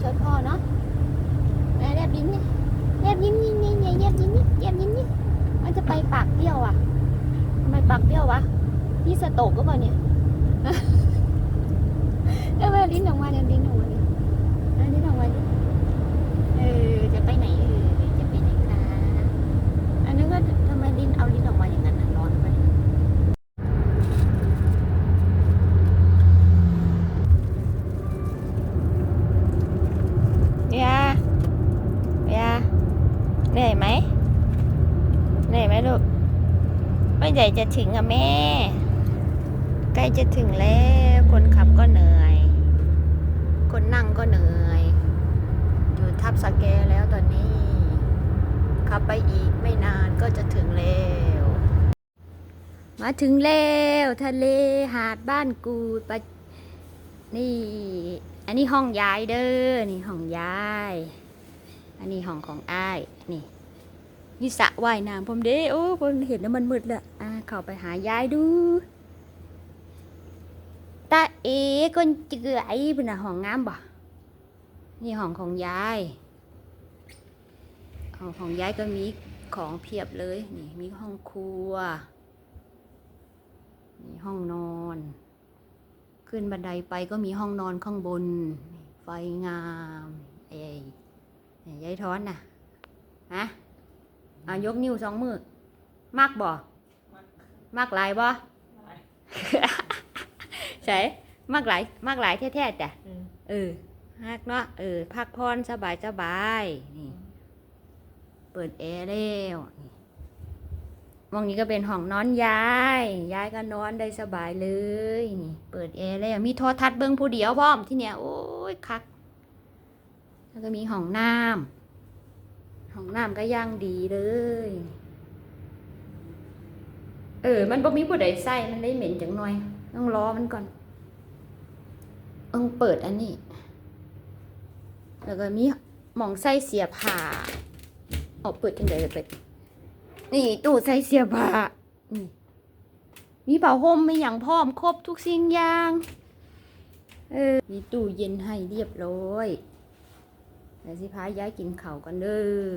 ช่วยพ่อเนาะแม่แยบยิ้มนี่แยบยิ้มนี่นี่แยบยิ้มนี่แยบยิ้มนี่มันจะไปปากเบี้ยวอะทำไมปากเบี้ยววะนี่สโตกก็บ่เนี่ยเออลิ้นออกมาเนี่ยลิ้นออกมาเนี่ยอะลิ้นออกมาดิเออจะไปไหนเออจะไปไหนคะอันนี้ก็ทำไมลิ้นเอาลิ้นออกมาอย่างนั้นน่ะร้อนไปเบียร์เบียร์เหนื่อยไหม เหนื่อยไหมลูกเมื่อใหญ่จะถึงอะแม่ ใกล้จะถึงแล้ว คนขับก็เหนื่อย คนนั่งก็เหนื่อย อยู่ทับสแกแล้วตอนนี้ ขับไปอีกไม่นานก็จะถึงแล้ว มาถึงแล้วทะเลหาดบ้านกูดปะนี่ อันนี้ห้องยายเด้อ นี่ห้องยาย อันนี้ห้องของอ้าย นี่ นี่สะว่ายน้ำผมเด้โอ้ผมเห็นแล้วมันมืดและอ่าเข้าไปหายายดูตาเอ๋คนเจือไอ้เป็นน่ะห้องงามบ่นี่ห้องของยายห้องของยายก็มีของเพียบเลยนี่มีห้องครัวมีห้องนอน ขึ้นบันไดไปก็มีห้องนอนข้างบน ไฟงามเอ้ยยายท้อนน่ะฮะ อะยกนิ้วสองมือมากบ่มากหลายบ่ใช่มากหลายมากหลายแท้ๆจ้ะอืมเออฮักเนาะเออพักผ่อนสบายสบายนี่เปิดแอร์แล้วนี่มองนี้ก็เป็นห้องนอนยายยายก็นอนได้สบายเลยนี่เปิดแอร์แล้วมีโทรทัศน์เบิ้งผู้เดียวพร้อมที่เนี่ยโอ้ยคัก แล้วก็มีห้องน้ำ ห้องน้ำก็ย่างดีเลย เออ มันบ่มีผู้ใดใส่มันได้เหม็นจังหน่อย ต้องรอมันก่อนเอิงเปิดอันนี้ แล้วก็มีหมองใส่เสียผ้าออกเปิดจังไดเลยเปิด นี่ตู้ใส่เสียผ้านี่มีผ้าห่มมีอย่างพร้อมครบทุกสิ่งอย่าง เออ มีตู้เย็นให้เรียบร้อยเดี๋ยวสิพาย้ายกินเข่ากันเด้อ